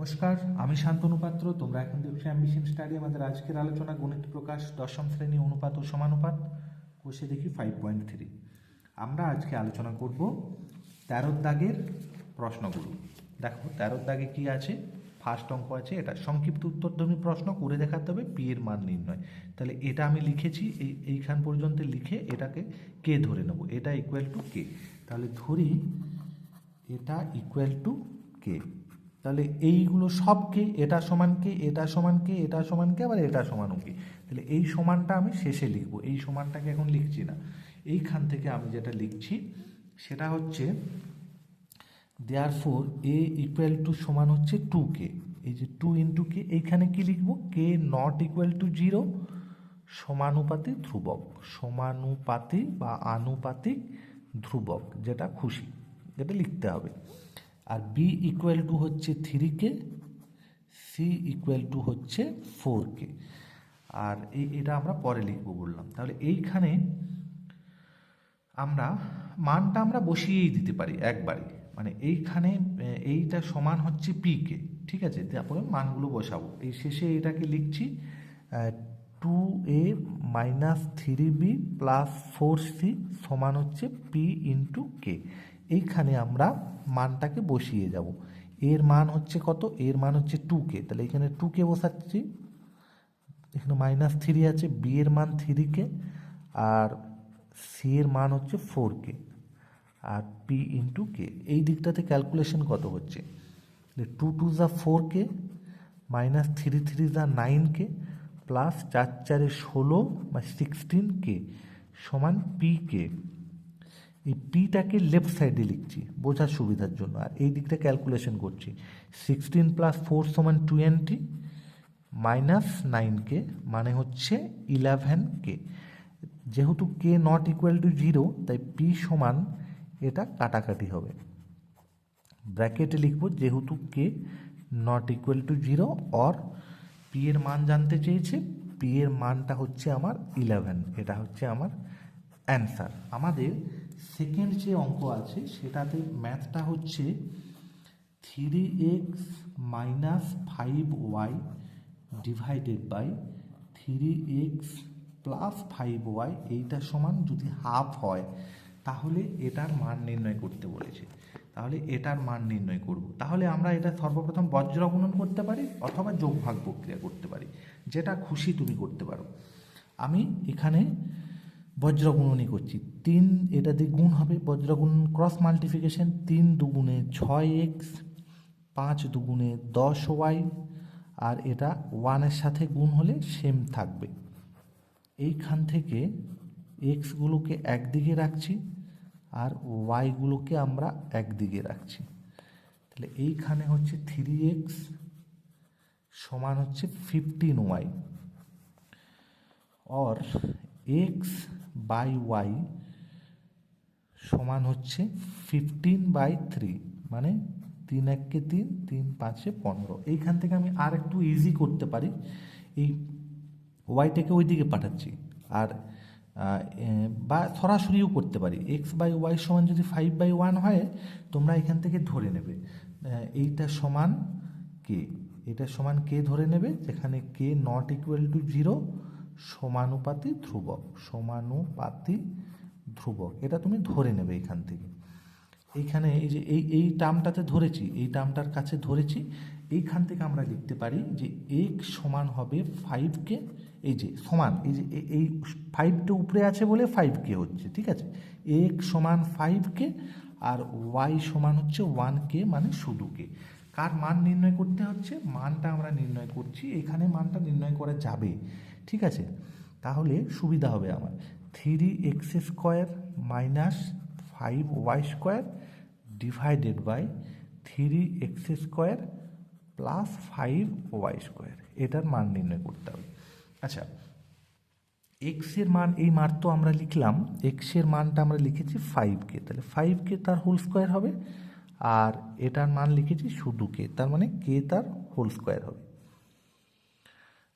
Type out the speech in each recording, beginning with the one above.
নমস্কার, আমি শান্তনু পাত্র তোমরা এখন দেখছ অ্যাম্বিশন স্টাডি আমাদের আজকের আলোচনা গণিত প্রকাশ, দশম শ্রেণি অনুপাত ও সমানুপাত। কোষে দেখি ফাইভ পয়েন্ট থ্রি আমরা আজকে আলোচনা করব তেরোর দাগের প্রশ্নগুলো। দেখো তেরোর দাগে কি আছে? ফার্স্ট অঙ্ক আছে, এটা সংক্ষিপ্ত উত্তর উত্তরধর্মী প্রশ্ন, করে দেখাতে হবে পি এর মান নির্ণয়। তাহলে এটা আমি লিখেছি, এই, এইখান পর্যন্ত লিখে এটাকে কে ধরে নেব, এটা ইকুয়াল টু কে তাহলে ধরি, এটা ইকুয়াল টু কে তাহলে এইগুলো সব কে? এটা সমান কে? এটা সমান কে? এটা সমান কে? আবার এটা সমান কে? তাহলে এই সমানটা আমি শেষে লিখব। এই সমানটাকে এখন লিখছি না। এইখান থেকে আমি যেটা লিখছি, সেটা হচ্ছে therefore A equal to সমান হচ্ছে টু কে এই যে টু ইন্টু কে এইখানে কি লিখব? K not equal to zero সমানুপাতিক ধ্রুবক। সমানুপাতিক বা আনুপাতিক ধ্রুবক, যেটা খুশি। যেটা লিখতে হবে। আর বি ইকুয়াল টু হচ্ছে three K C equal to হচ্ছে ফোর কে আর এই, এটা আমরা পরে লিখব বললাম। তাহলে এইখানে আমরা মানটা আমরা বসিয়েই দিতে পারি একবারে মানে এইখানে এইটা সমান হচ্ছে পি কে ঠিক আছে? তারপরে মানগুলো বসাবো। এই শেষে এটাকে লিখছি two A minus three B plus four C সমান হচ্ছে পি ইন্টু কে এইখানে আমরা মানটাকে বসিয়ে যাব। এর মান হচ্ছে কত? এর মান হচ্ছে টু কে তাহলে এখানে টু কে বসাচ্ছি। এখানে মাইনাস থ্রি আছে বি এর মান থ্রি কে আর সি এর মান হচ্ছে ফোর কে আর পি ইন্টু কে এই দিকটাতে ক্যালকুলেশন কত হচ্ছে? টু টু যা four K minus three three যা নাইন কে প্লাস চার চারে ষোলো বা সিক্সটিন কে সমান পি কে এই পিটাকে লেফট সাইডে লিখছি, বোঝার সুবিধার জন্য। আর এই দিকটা ক্যালকুলেশন করছি। সিক্সটিন প্লাস ফোর সমান টোয়েন্টি মাইনাস নাইন কে মানে হচ্ছে ইলেভেন কে যেহেতু K not equal to zero তাই পি সমান এটা কাটাকাটি হবে। ব্র্যাকেটে লিখব, যেহেতু K not equal to zero or P এর মান জানতে চেয়েছে পি এর মানটা হচ্ছে আমার ইলেভেন এটা হচ্ছে আমার অ্যান্সার আমাদের সেকেন্ড যে অঙ্ক আছে, সেটাতে ম্যাথটা হচ্ছে three X minus five Y divided by three X plus five Y এইটা সমান যদি হাফ হয়, তাহলে এটার মান নির্ণয় করতে বলেছে। তাহলে এটার মান নির্ণয় করব। তাহলে আমরা এটা সর্বপ্রথম বজ্র গুণন করতে পারি অথবা যোগভাগ প্রক্রিয়া করতে পারি। যেটা খুশি তুমি করতে পারো। আমি এখানে বজ্রগুণনই করছি। তিন, এটা দিয়ে গুণ হবে বজ্রগুণ ক্রস মাল্টিফিকেশন তিন দুগুণে ছয় এক্স পাঁচ দুগুণে দশ ওয়াই আর এটা ওয়ানের সাথে গুণ হলে সেম থাকবে। এইখান থেকে এক্সগুলোকে একদিকে রাখছি, আর ওয়াইগুলোকে আমরা একদিকে রাখছি। তাহলে এইখানে হচ্ছে থ্রি এক্স সমান হচ্ছে fifteen Y or X by Y সমান হচ্ছে ফিফটিন বাই থ্রি মানে তিন এককে তিন তিন পাঁচে পনেরো। এইখান থেকে আমি আর একটু ইজি করতে পারি। এই ওয়াইটাকে ওই দিকে পাঠাচ্ছি। আর বা সরাসরিও করতে পারি। এক্স বাই ওয়াই সমান যদি ফাইভ বাই ওয়ান হয়, তোমরা এখান থেকে ধরে নেবে। এইটা সমান কে? এটা সমান কে ধরে নেবে? যেখানে K not equal to zero সমানুপাতি ধ্রুবক সমানুপাতি ধ্রুবক। এটা তুমি ধরে নেবে এখান থেকে। এইখানে এই যে এই এই টার্মটাতে ধরেছি, এই টার্মটার কাছে ধরেছি, এইখান থেকে আমরা লিখতে পারি যে এক সমান হবে ফাইভকে এই যে সমান, এই যে এই ফাইভটা উপরে আছে বলে ফাইভ কে হচ্ছে, ঠিক আছে? এক সমান ফাইভ কে আর ওয়াই সমান হচ্ছে ওয়ান কে মানে শুধু কে। কার মান নির্ণয় করতে হচ্ছে? মানটা আমরা নির্ণয় করছি। এখানে মানটা নির্ণয় করা যাবে। ঠিক আছে? তাহলে সুবিধা হবে আমার। Three X square minus five Y square divided by three X square plus five Y square এটার মান নির্ণয় করতে হবে। আচ্ছা এক্সের মান, এই মার তো আমরা লিখলাম এক্সের মানটা আমরা লিখেছি ফাইভ কে তাহলে ফাইভ কে তার হোল স্কোয়ার হবে, আর এটার মান লিখেছি শুধু কে তার মানে কে তার হোল স্কোয়ার হবে।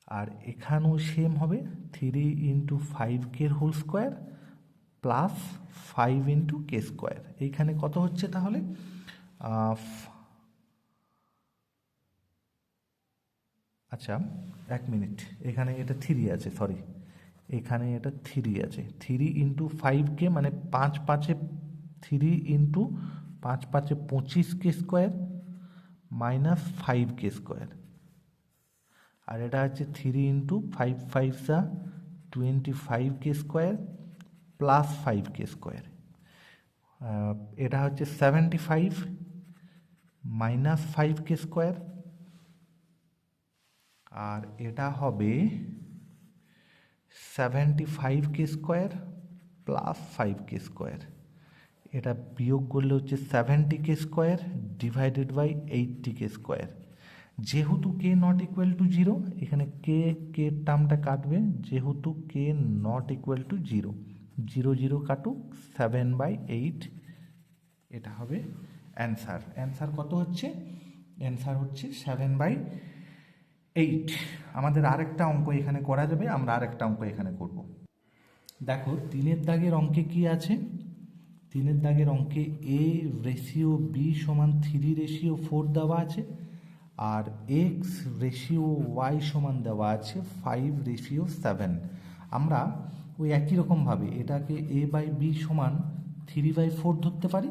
আর এখানেও সেম হবে three into five K whole square plus five into K square এইখানে কত হচ্ছে তাহলে? আচ্ছা এক মিনিট। এখানে এটা থ্রি আছে সরি এখানে এটা থ্রি আছে। থ্রি ইন্টু ফাইভকে মানে পাঁচ পাঁচে থ্রি ইন্টু পাঁচ পাঁচে পঁচিশ K square minus five K square আর এটা হচ্ছে থ্রি ইন্টু ফাইভ ফাইভ সা twenty five K square plus five K square এটা হচ্ছে seventy five minus five K square আর এটা হবে seventy five K square plus five K square এটা বিয়োগ করলে হচ্ছে seventy K square divided by eighty K square যেহেতু K not equal to zero এখানে কে কে টার্মটা কাটবে, যেহেতু K not equal to zero zero zero কাটুক সেভেন বাই এইট এটা হবে অ্যান্সার অ্যান্সার কত হচ্ছে? অ্যান্সার হচ্ছে সেভেন বাই এইট আমাদের আরেকটা অঙ্ক এখানে করা যাবে, আমরা আরেকটা অঙ্ক এখানে করব। দেখো, তিনের দাগের অঙ্কে কি আছে? তিনের দাগের অঙ্কে এ রেশিও বি সমান থ্রি রেশিও ফোর দেওয়া আছে। আর এক্স রেশিও ওয়াই সমান দেওয়া আছে ফাইভ রেশিও সেভেন আমরা ওই একই রকমভাবে এটাকে এ বাই বি সমান থ্রি বাই ফোর ধরতে পারি,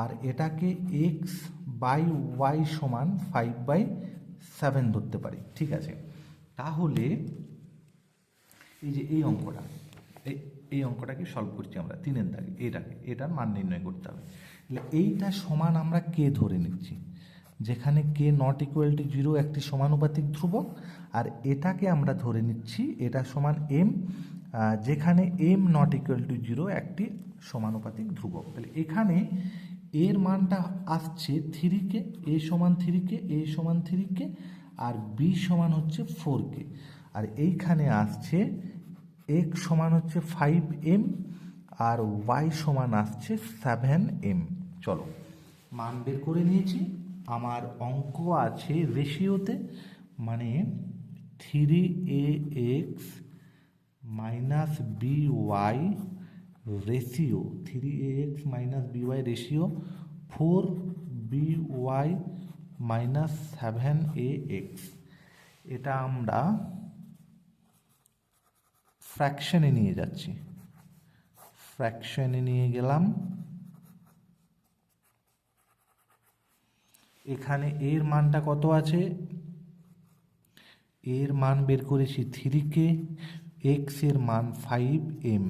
আর এটাকে এক্স বাই ওয়াই সমান ফাইভ বাই সেভেন ধরতে পারি। ঠিক আছে? তাহলে এই যে এই অঙ্কটা, এই অঙ্কটাকে সলভ করছি আমরা তিনের দাগে, এটাকে, এটার মান নির্ণয় করতে হবে। এইটা সমান আমরা কে ধরে নিচ্ছি? যেখানে K not equal to zero একটি সমানুপাতিক ধ্রুবক, আর এটাকে আমরা ধরে নিচ্ছি, এটা সমান এম যেখানে M not equal to zero একটি সমানুপাতিক ধ্রুবক। তাহলে এখানে এর মানটা আসছে থ্রিকে এ সমান থ্রিকে এ সমান থ্রিকে আর বি সমান হচ্ছে ফোরকে আর এইখানে আসছে এক্স সমান হচ্ছে ফাইভ এম আর ওয়াই সমান আসছে সেভেন এম চলো, মান বের করে নিয়েছি। আমার অঙ্ক আছে রেশিওতে মানে three A X minus B Y ratio three A X minus B Y ratio four B Y minus seven A X এটা আমরা ফ্র্যাকশনে নিয়ে যাচ্ছি। ফ্র্যাকশনে নিয়ে গেলাম। এখানে এর মানটা কত আছে? এর মান বের করেছি থ্রি কে এক্সের মান ফাইভ এম।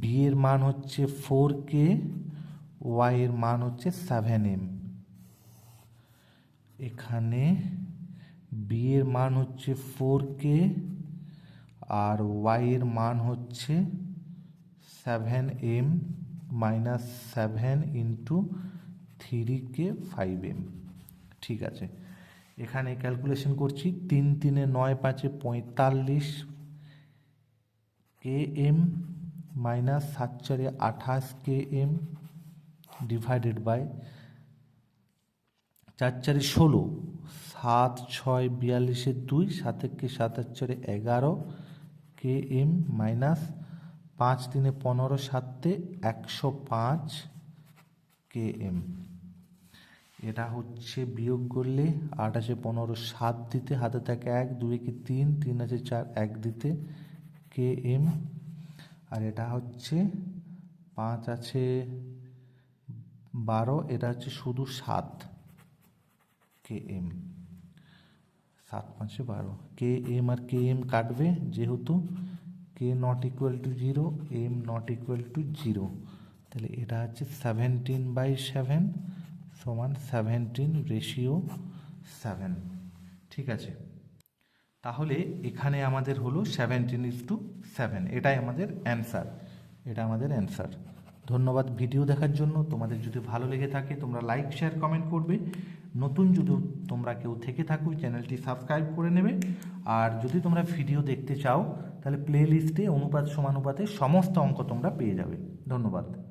বি এর মান হচ্ছে ফোর কে ওয়াই এর মান হচ্ছে সেভেন এম। এখানে বি এর মান হচ্ছে ফোর কে আর ওয়াই এর মান হচ্ছে seven M minus seven into three K five M ঠিক আছে। এখানে ক্যালকুলেশন করছি, তিন তিনে নয় পাঁচে পঁয়তাল্লিশ কে এম মাইনাস সাত চারে আঠাশ কে এম ডিভাইডেড বাই চার চারে ষোলো, সাত ছয় বিয়াল্লিশের দুই, সাতেরকে সাতের চারে এগারো কে এম মাইনাস পাঁচ তিনে পনেরো সাতে একশো পাঁচ কে এম। এটা হচ্ছে বিয়োগ করলে আট আছে পনেরো সাত দিতে, হাতে থাকে এক দুই কি তিন তিন আছে চার, এক দিতে কে এম। আর এটা হচ্ছে পাঁচ আছে বারো, এটা হচ্ছে শুধু সাত কে এম। সাত, পাঁচে বারো। K M R K M কাটবে যেহেতু K not equal to zero M not equal to zero তাহলে এটা হচ্ছে সেভেন্টিন বাই সেভেন সমান সেভেন্টিন রেশিও সেভেন ঠিক আছে? তাহলে এখানে আমাদের হলো সেভেন্টিন ইস টু সেভেন এটাই আমাদের অ্যান্সার এটা আমাদের অ্যান্সার ধন্যবাদ ভিডিও দেখার জন্য। তোমাদের যদি ভালো লেগে থাকে, তোমরা লাইক শেয়ার কমেন্ট করবে। নতুন যদি তোমরা কেউ থেকে থাকো চ্যানেলটি সাবস্ক্রাইব করে নেবে। আর যদি তোমরা ভিডিও দেখতে চাও, তাহলে প্লে লিস্টে অনুপাত সমানুপাতে সমস্ত অঙ্ক তোমরা পেয়ে যাবে। ধন্যবাদ।